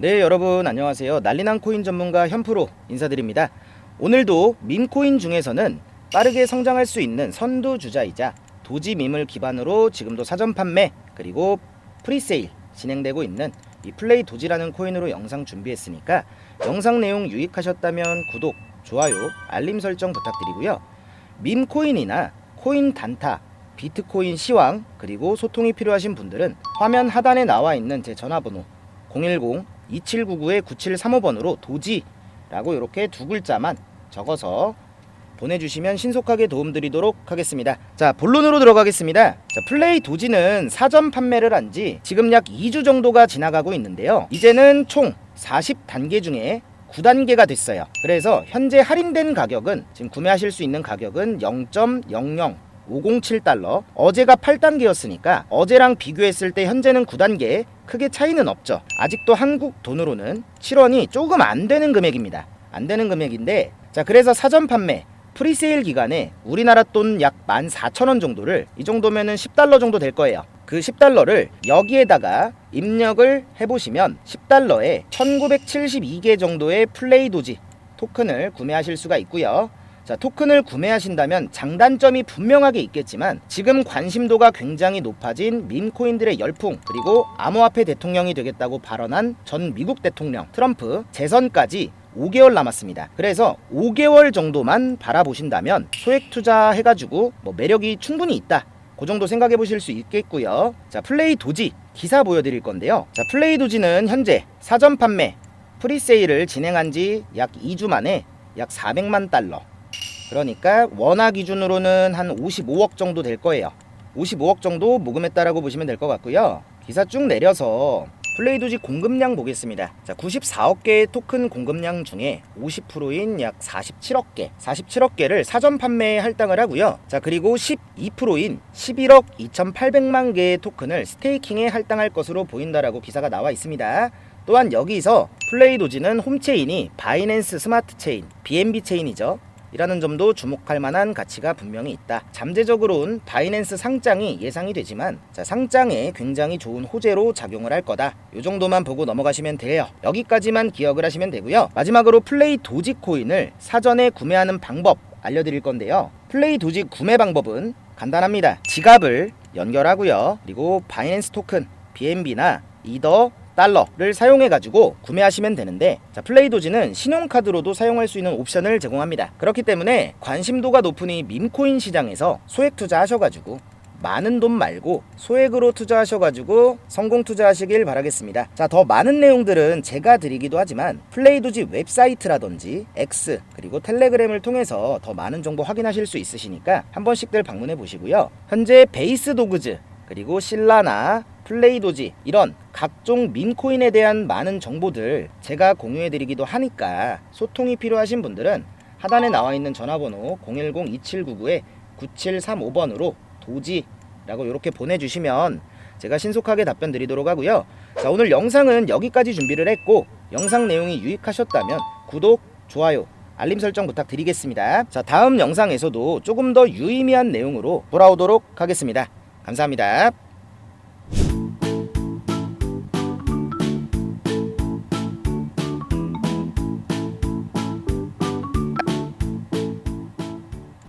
네 여러분 안녕하세요. 난리난 코인 전문가 현프로 인사드립니다. 오늘도 밈코인 중에서는 빠르게 성장할 수 있는 선두주자이자 도지 밈을 기반으로 지금도 사전 판매 그리고 프리세일 진행되고 있는 이 플레이 도지라는 코인으로 영상 준비했으니까 영상 내용 유익하셨다면 구독, 좋아요, 알림 설정 부탁드리고요. 밈코인이나 코인 단타, 비트코인 시황 그리고 소통이 필요하신 분들은 화면 하단에 나와 있는 제 전화번호 010-2799-9735번으로 도지라고 이렇게 두 글자만 적어서 보내주시면 신속하게 도움드리도록 하겠습니다. 자, 본론으로 들어가겠습니다. 자, 플레이 도지는 사전 판매를 한 지 지금 약 2주 정도가 지나가고 있는데요. 이제는 총 40단계 중에 9단계가 됐어요. 그래서 현재 할인된 가격은 지금 구매하실 수 있는 가격은 0.00 507달러. 어제가 8단계였으니까 어제랑 비교했을 때 현재는 9단계 크게 차이는 없죠. 아직도 한국 돈으로는 7원이 조금 안 되는 금액입니다. 안 되는 금액인데 자 그래서 사전 판매 프리세일 기간에 우리나라 돈 약 14,000원 정도를 이 정도면은 10달러 정도 될 거예요. 그 10달러를 여기에다가 입력을 해보시면 10달러에 1972개 정도의 플레이 도지 토큰을 구매하실 수가 있고요. 자, 토큰을 구매하신다면 장단점이 분명하게 있겠지만 지금 관심도가 굉장히 높아진 밈코인들의 열풍 그리고 암호화폐 대통령이 되겠다고 발언한 전 미국 대통령 트럼프 재선까지 5개월 남았습니다. 그래서 5개월 정도만 바라보신다면 소액 투자해가지고 뭐 매력이 충분히 있다. 그 정도 생각해 보실 수 있겠고요. 자, 플레이 도지 기사 보여드릴 건데요. 자, 플레이 도지는 현재 사전 판매 프리세일을 진행한 지 약 2주 만에 약 400만 달러. 그러니까 원화 기준으로는 한 55억 정도 될 거예요. 55억 정도 모금했다라고 보시면 될 것 같고요. 기사 쭉 내려서 플레이도지 공급량 보겠습니다. 자, 94억 개의 토큰 공급량 중에 50%인 약 47억 개, 47억 개를 사전 판매에 할당을 하고요. 자, 그리고 12%인 11억 2,800만 개의 토큰을 스테이킹에 할당할 것으로 보인다라고 기사가 나와 있습니다. 또한 여기서 플레이도지는 홈체인이 바이낸스 스마트 체인, BNB 체인이죠. 이라는 점도 주목할 만한 가치가 분명히 있다. 잠재적으로는 바이낸스 상장이 예상이 되지만 자, 상장에 굉장히 좋은 호재로 작용을 할 거다. 요 정도만 보고 넘어가시면 돼요. 여기까지만 기억을 하시면 되고요. 마지막으로 플레이 도지 코인을 사전에 구매하는 방법 알려드릴 건데요. 플레이 도지 구매 방법은 간단합니다. 지갑을 연결하고요. 그리고 바이낸스 토큰, BNB나 이더 달러를 사용해 가지고 구매하시면 되는데 자 플레이도지는 신용카드로도 사용할 수 있는 옵션을 제공합니다 그렇기 때문에 관심도가 이 밈코인 시장에서 소액 투자하셔 가지고 많은 돈 말고 소액으로 투자하셔가지고 성공 투자하시길 바라겠습니다. 자, 더 많은 내용들은 제가 드리기도 하지만 플레이도지 웹사이트라든지 X 그리고 텔레그램을 통해서 더 많은 정보 확인하실 수 있으시니까 한 번씩들 방문해 보시고요. 현재 베이스 도그즈 그리고 신라나 플레이도지 이런 각종 민코인에 대한 많은 정보들 제가 공유해 드리기도 하니까 소통이 필요하신 분들은 하단에 나와 있는 전화번호 010-2799-9735번으로 도지라고 이렇게 보내주시면 제가 신속하게 답변 드리도록 하고요. 자 오늘 영상은 여기까지 준비를 했고 영상 내용이 유익하셨다면 구독, 좋아요, 알림 설정 부탁드리겠습니다. 자 다음 영상에서도 조금 더 유의미한 내용으로 돌아오도록 하겠습니다. 감사합니다.